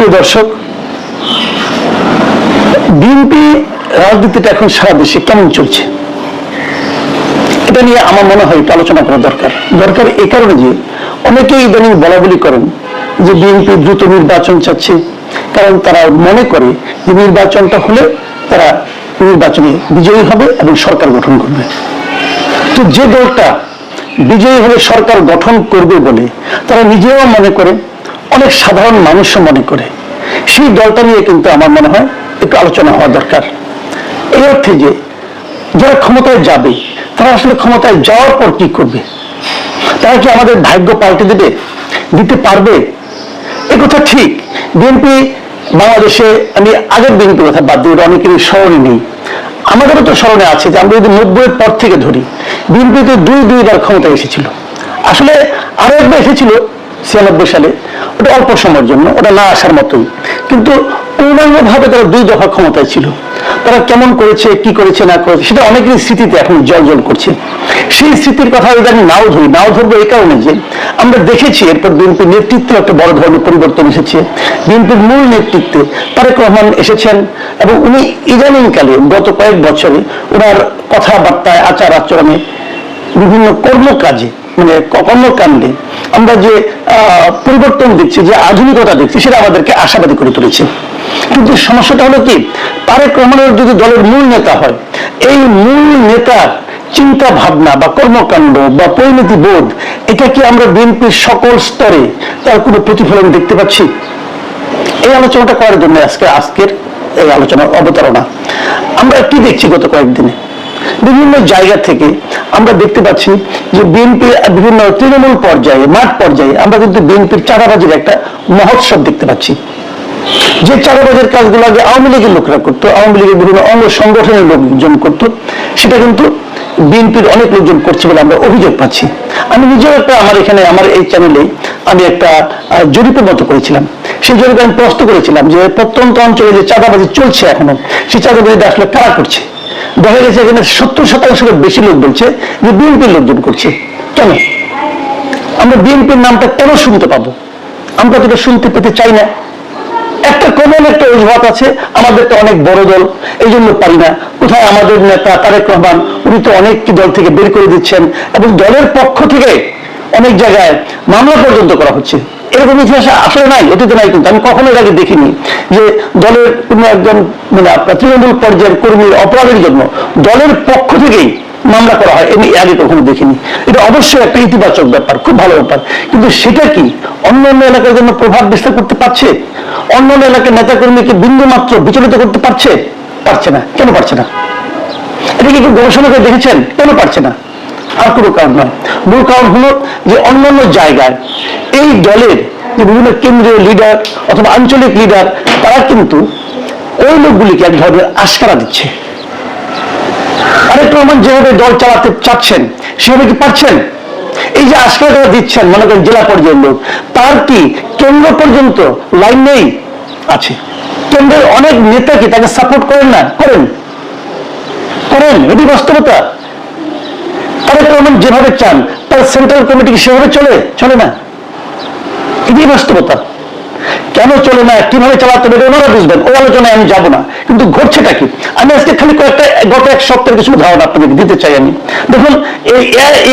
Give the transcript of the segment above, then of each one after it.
প্রিয় দর্শক, বিএনপি রাজনীতিটা এখন সারা দেশে কেমন চলছে? এটা নিয়ে আমার মনে হয় একটু আলোচনা করা দরকার। দরকার এই কারণে যে অনেকেই ইদানিং বলা বলি করেন যে বিএনপি দ্রুত নির্বাচন চাচ্ছে, কারণ তারা মনে করে যে নির্বাচনটা হলে তারা নির্বাচনে বিজয়ী হবে এবং সরকার গঠন করবে। তো যে দলটা বিজয়ী হলে সরকার গঠন করবে বলে তারা নিজেও মনে করে অনেক সাধারণ মানুষও মনে করে। সেই দলটা নিয়ে কিন্তু আমার মনে হয় একটু আলোচনা হওয়া দরকার। এই অর্থে যে যারা ক্ষমতায় যাবে, তারা আসলে ক্ষমতায় যাওয়ার পর কি করবে? তারা কি আমাদের ভাগ্য পাল্টে দেবে, দিতে পারবে? কথা ঠিক। বিএনপি, বাংলাদেশে আমি আগের বিএনপির কথা বাদ দিই অনেকেরই স্মরণে নেই। আমাদেরও তো স্মরণে আছে যে আমরা যদি নব্বইয়ের পর থেকে ধরি, বিএনপি তো দুই দুইবার ক্ষমতায় এসেছিল। আসলে আরও একবার এসেছিল ছিয়ানব্বই সালে। ওটা অল্প সময়ের জন্য, ওটা না আসার মতোই। কিন্তু পূর্ণাঙ্গভাবে তারা দুই দফা ক্ষমতায় ছিল। তারা কেমন করেছে, কি করেছে, না করেছে, সেটা অনেকেরই স্মৃতিতে এখন জল জল করছে। সেই স্মৃতির কথা যদি আমি নাও ধরি, নাও ধরবো এই কারণে যে, আমরা দেখেছি এরপর বিএনপির নেতৃত্বে একটা বড় ধরনের পরিবর্তন এসেছে। বিএনপির মূল নেতৃত্বে তারেক রহমান এসেছেন এবং উনি ইদানিংকালে, গত কয়েক বছরে ওনার কথাবার্তায় আচার আচরণে বিভিন্ন কর্মকাজে মানে কর্মকাণ্ডে আমরা যে পরিবর্তন দেখছি, যে আধুনিকতা দেখছি, সেটা আমাদেরকে আশাবাদী করে তুলেছে। কিন্তু সমস্যাটা হলো কি? তারেক রহমানের যদি দলের মূল নেতা হয়, এই মূল নেতার চিন্তা ভাবনা বা কর্মকাণ্ড বা পরিণতি বোধ, এটা কি আমরা বিএনপির সকল স্তরে তার কোনো প্রতিফলন দেখতে পাচ্ছি? এই আলোচনাটা করার জন্য আজকে, আজকের এই আলোচনার অবতারণা। আমরা কি দেখছি গত কয়েকদিনে? বিভিন্ন জায়গা থেকে আমরা দেখতে পাচ্ছি যে বিএনপি বিভিন্ন তৃণমূল পর্যায়ে, মাঠ পর্যায়ে আমরা কিন্তু বিএনপির চাঁদাবাজির একটা মহোৎসব দেখতে পাচ্ছি। যে চাঁদাবাজের কাজগুলো আগে আওয়ামী লীগের লোকরা করতো, আওয়ামী লীগের বিভিন্ন অঙ্গ সংগঠনের লোকজন করতো, সেটা কিন্তু বিএনপির অনেক লোকজন করছে বলে আমরা অভিযোগ পাচ্ছি। আমি নিজেও একটা আমার এখানে, আমার এই চ্যানেলে আমি একটা জরিপের মতো করেছিলাম। সেই জরিপে আমি প্রশ্ন করেছিলাম যে প্রত্যন্ত অঞ্চলে যে চাঁদাবাজি চলছে এখনও, সেই চাঁদাবাজিটা আসলে কারা করছে? দেখা গেছে এখানে সত্তর শতাংশের বেশি লোক বলছে যে বিএনপির লোকজন করছে। কেন? আমরা বিএনপির নামটা কেন শুনতে পাবো? আমরা তো শুনতে পেতে চাই না। একটা কমন একটা অজুহাত আছে আমাদের তো অনেক বড় দল এই জন্য পারি না। কোথায় আমাদের নেতা তারেক রহমান, উনি তো অনেক দল থেকে বের করে দিচ্ছেন, এবং দলের পক্ষ থেকে অনেক জায়গায় মামলা পর্যন্ত করা হচ্ছে। এরকম ইতিহাস আসলে নাই, অতীতে নাই কিন্তু আমি কখনো আগে দেখিনি যে দলের কোনো একজন মানে আপনার তৃণমূল পর্যায়ের কর্মীর অপরাধের জন্য দলের পক্ষ থেকেই মামলা করা হয়, আমি আগে কখনো দেখিনি। এটা অবশ্যই একটা ইতিবাচক ব্যাপার, খুব ভালো ব্যাপার। কিন্তু সেটা কি? অন্য অন্য এলাকার জন্য প্রভাব বিস্তার করতে পারছে? অন্য অন্য এলাকার নেতাকর্মীকে বিন্দু মাত্র বিচলিত করতে পারছে? পারছে না। কেন পারছে না? এটা কি গবেষণা করে দেখেছেন? কেন পারছে না? আর কোনো কারণ নয়। মূল কারণ হলো যে অন্যান্য জায়গায় এই দলের যে বিভিন্ন কেন্দ্রীয় লিডার অথবা আঞ্চলিক লিডার তারা কিন্তু ওই লোকগুলিকে এক ধরনের আস্কারা দিচ্ছে। আরেক রহমান যেভাবে দল চালাতে চাচ্ছেন, সেভাবে কি পারছেন? এই যে আজকাল যারা দিচ্ছেন, মনে করেন জেলা পর্যায়ের লোক, তার কি কেন্দ্র পর্যন্ত লাইন নেই? আছে। কেন্দ্রের অনেক নেতা কি তাকে সাপোর্ট করেন না? করেন। করেন। এটি বাস্তবতা। রহমান যেভাবে চান, তার সেন্ট্রাল কমিটি সেভাবে চলে? চলে না। এটি বাস্তবতা। কেন চলে না? কীভাবে চালাতে হবে? ওনারা বুঝবেন। ও আলোচনায় আমি যাব না। কিন্তু ঘটছেটা কি? আমি আজকে খালি কয়েকটা, গত এক সপ্তাহের কিছু উদাহরণ আপনাদেরকে দিতে চাই আমি। দেখুন,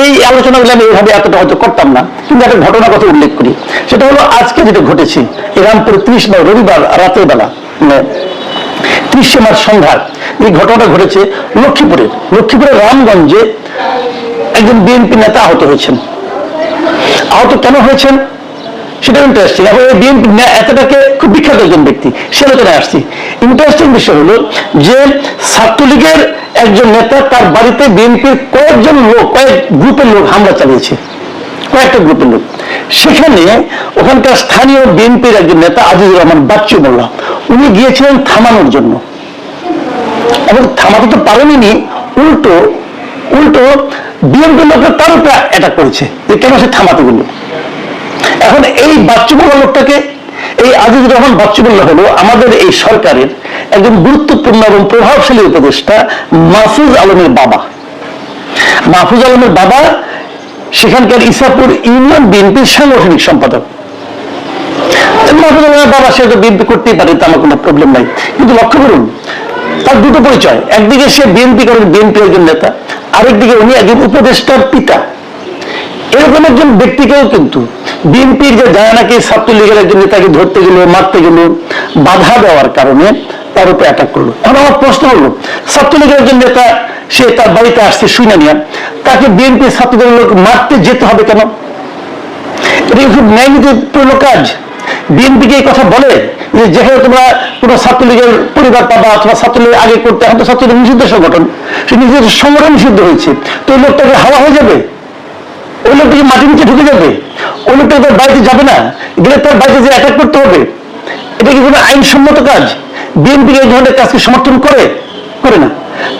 এই আলোচনাগুলো আমি এইভাবে এতটা হয়তো করতাম না, কিন্তু একটা ঘটনার কথা উল্লেখ করি। সেটা হলো আজকে যেটা ঘটেছে, এই রামপুরে ত্রিশ নয়, রবিবার রাতের বেলা মানে ত্রিশে মার্চ সন্ধ্যার, এই ঘটনাটা ঘটেছে লক্ষ্মীপুরে। লক্ষ্মীপুরের রামগঞ্জে একজন বিএনপি নেতা আহত হয়েছেন। আহত কেন হয়েছেন? সেটা ইন্টারেস্টিং এবং এই বিএনপি এতটাকে খুব বিখ্যাত একজন ব্যক্তি। সে আলোচনায় আসছি। ইন্টারেস্টিং বিষয় হলো যে ছাত্রলীগের একজন নেতা তার বাড়িতে বিএনপির কয়েকজন লোক, কয়েক গ্রুপের লোক হামলা চালিয়েছে। কয়েকটা গ্রুপের লোক। সেখানে ওখানকার স্থানীয় বিএনপির একজন নেতা আজিজুর রহমান বাচ্চু মোল্লা উনি গিয়েছিলেন থামানোর জন্য। এবং থামাতে তো পারেনি উল্টো উল্টো বিএনপি লোকরা তার উপরে অ্যাটাক করেছে যে কেন সে থামাতে গেল এখন এই বাচ্চুবল্লা লোকটাকে, এই আজিজুর রহমান বাচ্চুবল্লা হলো আমাদের এই সরকারের একজন গুরুত্বপূর্ণ এবং প্রভাবশালী উপদেষ্টা মাহফুজ আলমের বাবা। মাহফুজ আলমের বাবা সেখানকার ইসাপুর ইউনিয়ন বিএনপির সাংগঠনিক সম্পাদক। মাহফুজুল আলমের বাবা, সে তো বিএনপি করতেই পারে আমার কোনো প্রবলেম নাই। কিন্তু লক্ষ্য করুন, তার দুটো পরিচয়। একদিকে সে বিএনপি করেন বিএনপি একজন নেতা। আরেকদিকে উনি একজন উপদেষ্টার পিতা। এরকম একজন ব্যক্তিকেও কিন্তু বিএনপির যে জানানাকে ছাত্রলীগের একজন নেতাকে ধরতে গেল, মারতে গেল, বাধা দেওয়ার কারণে তার উপরে অ্যাটাক করল। এখন আমার প্রশ্ন হলো, ছাত্রলীগের একজন নেতা, সে তার বাড়িতে আসছে শুনে নিয়ে, তাকে বিএনপি ছাত্রদের লোক মারতে যেতে হবে কেন? এটা খুব ন্যায় নীতিপূর্ণ কাজ? বিএনপিকে এই কথা বলে যে যেখানে তোমরা কোনো ছাত্রলীগের পরিবার পাবা অথবা ছাত্রলীগের আগে করতে, এখন তো ছাত্রলীগ নিষিদ্ধ সংগঠন। সে নিজের সংগঠন নিষিদ্ধ হয়েছে। তো ওই লোকটাকে হাওয়া হয়ে যাবে? ওই লোকটাকে মাটির নিচে ঢুকে যাবে? ওই লোকটা তার বাড়িতে যাবে না। গেলে তার বাড়িতে যে অ্যাটাক করতে হবে। এটা কি কোনো আইনসম্মত কাজ? বিএনপি এই ধরনের কাজকে সমর্থন করে? করে না।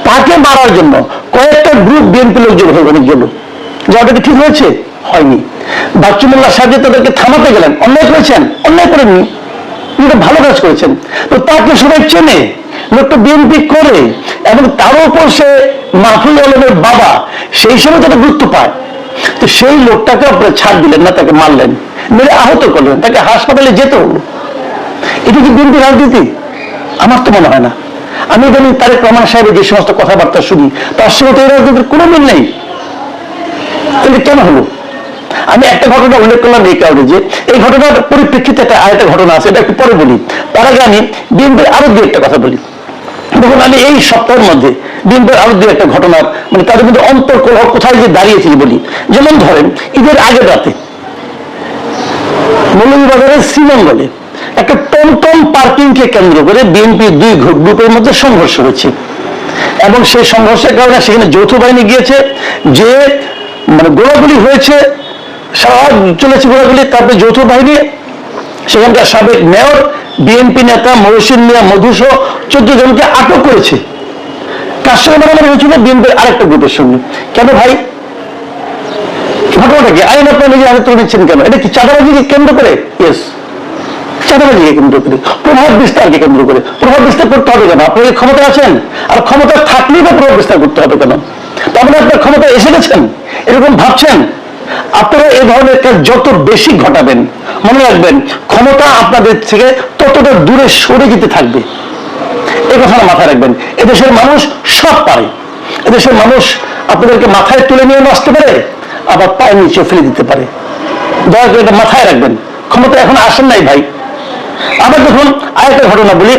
তাকে মারার জন্য কয়েকটা গ্রুপ বিএনপি লোক যোগ হয়ে অনেক গেল যা ওটা ঠিক হয়েছে? হয়নি। বাচ্চুমুল্লাহ সাহেব তাদেরকে থামাতে গেলেন, অন্যায় করেছেন, অন্যায় করেননি। একটা ভালো কাজ করেছেন। তো তাকে সবাই চেনে, লোকটা বিএনপি করে, এবং তার উপর সে মাহফুজ আলমের বাবা, সেই সময় তাকে গুরুত্ব পায়। তো সেই লোকটাকে আপনারা ছাড় দিলেন না, তাকে মারলেন, মেরে আহত করলেন, তাকে হাসপাতালে যেতে এটা কি বিএনপি রাজনীতি? আমার তো মনে হয় না। আমি জানি তারেক রহমান সাহেবের যে সমস্ত কথাবার্তা শুনি, তার সঙ্গে তো এই রাজনীতির কোনো মিল নেই। তাহলে কেন হলো? আমি একটা ঘটনা উল্লেখ করলাম এই কারণে যে এই ঘটনার পরিপ্রেক্ষিতে একটা আরেকটা ঘটনা আছে, এটা একটু পরে বলি। তার আগে আমি বিএনপির আরও দু একটা কথা বলি। দেখুন, আমি এই সপ্তাহের মধ্যে বিএনপির আরও দু একটা ঘটনার মানে তাদের মধ্যে অন্তর কোথায় যে দাঁড়িয়েছিল বলি। যেমন ধরেন, ঈদের আগের রাতে মৌলভীবাজারের শ্রীমঙ্গলে একটা টমটম পার্কিংকে কেন্দ্র করে বিএনপির দুই গ্রুপের মধ্যে সংঘর্ষ হয়েছে। এবং সেই সংঘর্ষের কারণে সেখানে যৌথ বাহিনী গিয়েছে, যে মানে গোলাগুলি হয়েছে সারা চলেছে তারপরে যৌথ বাহিনী, সেখানকার সাবেক মেয়র বিএনপি নেতা মহসিন মিয়া চোদ্দ জনকে আটক করেছে। কার সঙ্গে মারামারি হয়েছিল? বিএনপির আরেকটা গ্রুপের সঙ্গে। কেন ভাই? ঘটনাটা কি? আইন আপনার নিচ্ছেন কেন? এটা কি চাঁদাবাজিকে কেন্দ্র করে? ইয়েস চাঁদাবাজিকে কেন্দ্র করে। প্রভাব বিস্তারকে কেন্দ্র করে। প্রভাব বিস্তার করতে হবে কেন? আপনি ক্ষমতা আছেন? আর ক্ষমতা থাকলেই বা প্রভাব বিস্তার করতে হবে কেন? তার মানে আপনার ক্ষমতা এসে গেছেন? এরকম ভাবছেন? আপনারা এই ধরনের কাজ যত বেশি ঘটাবেন, মনে রাখবেন, ক্ষমতা আপনাদের থেকে ততটা দূরে সরে যেতে থাকবে। এই কথাটা মাথায় রাখবেন, এদেশের মানুষ সব পারে। এদেশের মানুষ আপনাদেরকে মাথায় তুলে নিয়ে আসতে পারে, আবার পায়ের নিচে ফেলে দিতে পারে। দয়া করে এটা মাথায় রাখবেন, ক্ষমতা এখন আসেন নাই ভাই। আবার দেখুন, আরেকটা ঘটনা বলি।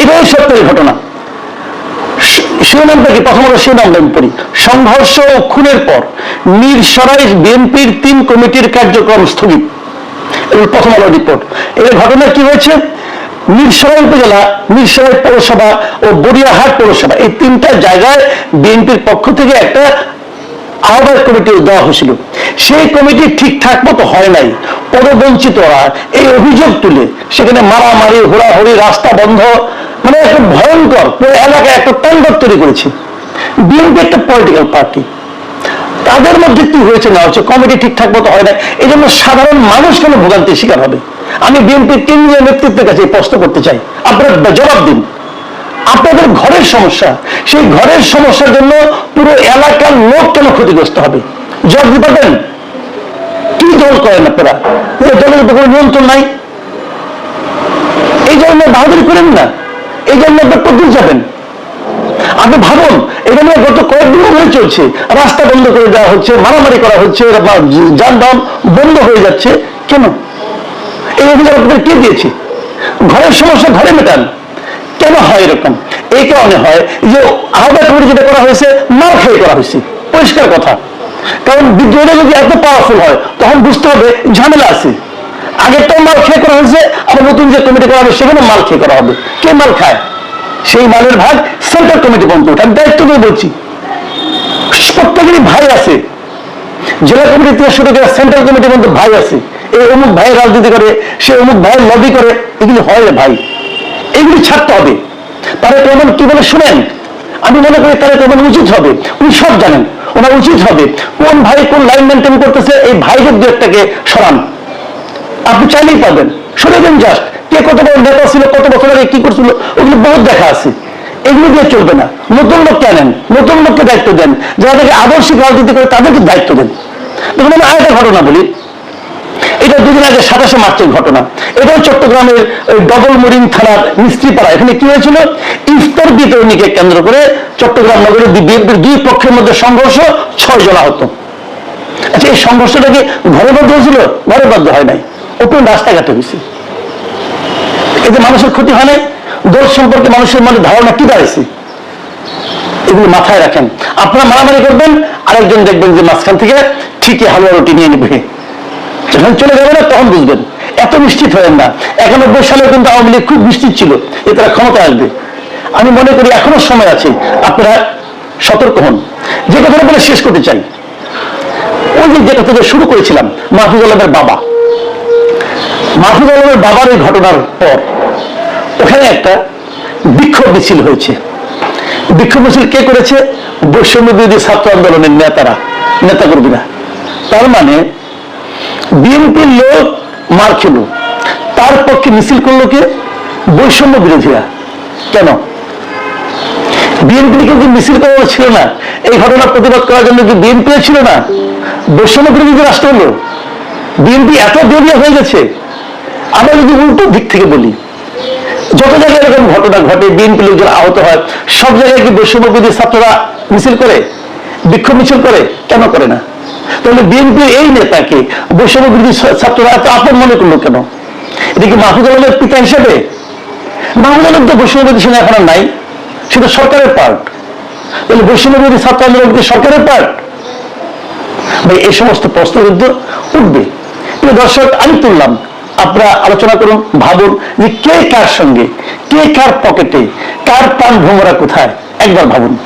এটা এই সপ্তাহের ঘটনা। শিরোনামটা কি প্রথমত শিরোনামটা আমি পড়ি। সংঘর্ষ ও খুনের পর মিরসরাই বিএনপির তিন কমিটির কার্যক্রম স্থগিত। প্রথম আলো রিপোর্ট এই ঘটনা কি হয়েছে? মিরসরাই উপজেলা মিরসরাই পৌরসভা ও বড়িয়াহাট পৌরসভা, এই তিনটা জায়গায় বিএনপির পক্ষ থেকে একটা আহ্বায়ক কমিটি দেওয়া হয়েছিল। সেই কমিটি ঠিকঠাক মতো হয় নাই পদবঞ্চিত হয় এই অভিযোগ তুলে সেখানে মারামারি, হোড়াহুড়ি, রাস্তা বন্ধ মানে একটা ভয়ঙ্কর পুরো এলাকায় একটা তাণ্ডব তৈরি করেছে। বিএনপি একটা পলিটিক্যাল পার্টি তাদের মধ্যে কি হয়েছে না হচ্ছে কমিটি ঠিকঠাক মতো হয় না, এই জন্য সাধারণ মানুষ কেন ভোগান্তির শিকার হবে। আমি বিএনপির কেন্দ্রীয় নেতৃত্বের কাছে প্রশ্ন করতে চাই। আপনারা জবাব দিন। আপনাদের ঘরের সমস্যা, সেই ঘরের সমস্যার জন্য পুরো এলাকার লোক কেন ক্ষতিগ্রস্ত হবে? জবাব দিতে পারবেন? কি দল করেন আপনারা? দলের উপর নিয়ন্ত্রণ নাই? এই জন্য বাহাদুরি করেন না? এই জন্য আপনার যাবেন। আপনি ভাবুন এটা নিয়ে গত কয়েকদিন ধরে চলছে। রাস্তা বন্ধ করে দেওয়া হচ্ছে, মারামারি করা হচ্ছে যানবাহন বন্ধ হয়ে যাচ্ছে। কেন? এই অভিযোগ আপনাদের কে দিয়েছে? ঘরের সমস্যা ঘরে মেটান। কেন হয় এরকম? এই কারণে হয় যে আহ্বায়ক কমিটি যেটা করা হয়েছে, মার খেয়ে করা হয়েছে। পরিষ্কার কথা। কারণ বিদ্রোহীরা যদি এত পাওয়ারফুল হয়, তখন বুঝতে হবে ঝামেলা আছে। আগেরটাও মাল খেয়ে করা হয়েছে, আবার নতুন যে কমিটি করা হবে, সেখানে মাল খেয়ে করা হবে। কে মাল খায়? সেই মালের ভাগ সেন্ট্রাল কমিটি পর্যন্ত ওঠে। আমি দায়িত্ব নিয়ে বলছি। প্রত্যেকেরই ভাই আছে। জেলা কমিটি থেকে শুরু করে সেন্ট্রাল কমিটির মধ্যে ভাই আছে। এই অমুক ভাইয়ের রাজনীতি করে, সে অমুক ভাইয়ের লবি করে, এগুলি হয় রে ভাই। এগুলি ছাড়তে হবে। তারা কেমন কি বলে শুনেন? আমি মনে করি তারা কেমন উচিত হবে। উনি সব জানেন, ওনার উচিত হবে। কোন ভাই কোন লাইন মেনটেন করতেছে, এই ভাইদের দু একটাকে সরান। আপনি চাইলেই পাবেন শুনে দেন জাস্ট কে কত বড় নেতা ছিল, কত বছর আগে কি করছিল, ওগুলো বহুত দেখা আছে। এগুলো দিয়ে চলবে না। নতুন লোককে আনেন, নতুন লোককে দায়িত্ব দেন। যারা থেকে আদর্শিক রাজনীতি করে, তাদেরকে দায়িত্ব দেন। দেখুন, আমি আরেকটা ঘটনা বলি। এটা দুদিন আগে সাতাশে মার্চের ঘটনা। এটাও চট্টগ্রামের ডবল মরিং থানার মিস্ত্রিপাড়া। এখানে কি হয়েছিল? ইফতার বিতরণীকে কেন্দ্র করে চট্টগ্রাম নগরের বিএনপির দুই পক্ষের মধ্যে সংঘর্ষ ছয় জন আহত আচ্ছা এই সংঘর্ষটা কি ঘরে বাধ্য হয়েছিল? ঘরে বাধ্য হয় নাই। ওপেন রাস্তাঘাটে হয়েছে। এতে মানুষের ক্ষতি হয় নাই, দোষ সম্পর্কে মানুষের মনে ধারণা কি দাঁড়াইছে? এগুলো মাথায় রাখেন। আপনারা মারামারি করবেন, আরেকজন দেখবেন যে মাঝখান থেকে ঠিকই হালুয়া রুটি নিয়ে নেবে। যখন চলে যাবে না, তখন বুঝবেন। এত নিশ্চিত হবেন না। একানব্বই সালে কিন্তু আওয়ামী লীগ খুব নিশ্চিত ছিল এ তারা ক্ষমতা আসবে। আমি মনে করি এখনও সময় আছে, আপনারা সতর্ক হন। যে কথাটা বলে শেষ করতে চাই। ওই যে যেটা থেকে শুরু করেছিলাম, মাহফুজ আলমের বাবা। মাহফুজ আলমের বাবার এই ঘটনার পর ওখানে একটা বিক্ষোভ মিছিল হয়েছে। বিক্ষোভ মিছিল কে করেছে? বৈষম্য বিরোধী ছাত্র আন্দোলনের নেতারা, নেতাকর্মীরা। তার মানে বিএনপির লোক মার খেল। তার পক্ষে মিছিল করল কে? বৈষম্য বিরোধীরা। কেন? বিএনপি কিন্তু মিছিল করার ছিল না? এই ঘটনা প্রতিবাদ করার জন্য কি বিএনপি ছিল না? বৈষম্য বিরোধী রাষ্ট্র হলো বিএনপি এত দেরিয়া হয়ে গেছে। আমরা যদি উল্টো দিক থেকে বলি, যত জায়গায় এরকম ঘটনা ঘটে, বিএনপি লোকজন আহত হয়, সব জায়গায় কি বৈষম্য বিরোধী ছাত্ররা মিছিল করে, বিক্ষোভ মিছিল করে? কেন করে না? তাহলে বিএনপির এই নেতাকে বৈষম্য বিরোধী ছাত্ররা এত আপন মনে করল কেন? এটা কি মাহফুজ আলমের পিতা হিসেবে? মাহফুজ আলম তো বৈষম্য সেনা এখন নাই সেটা সরকারের পার্ট তাহলে বৈষম্য বিরোধী ছাত্র আন্দোলন কি সরকারের পার্ট ভাই, এই সমস্ত প্রশ্ন কিন্তু উঠবে। দর্শক, আমি তুললাম আপনারা আলোচনা করুন, ভাবুন যে কে কার সঙ্গে, কে কার পকেটে, কার পান ভোমরা কোথায়, একবার ভাবুন।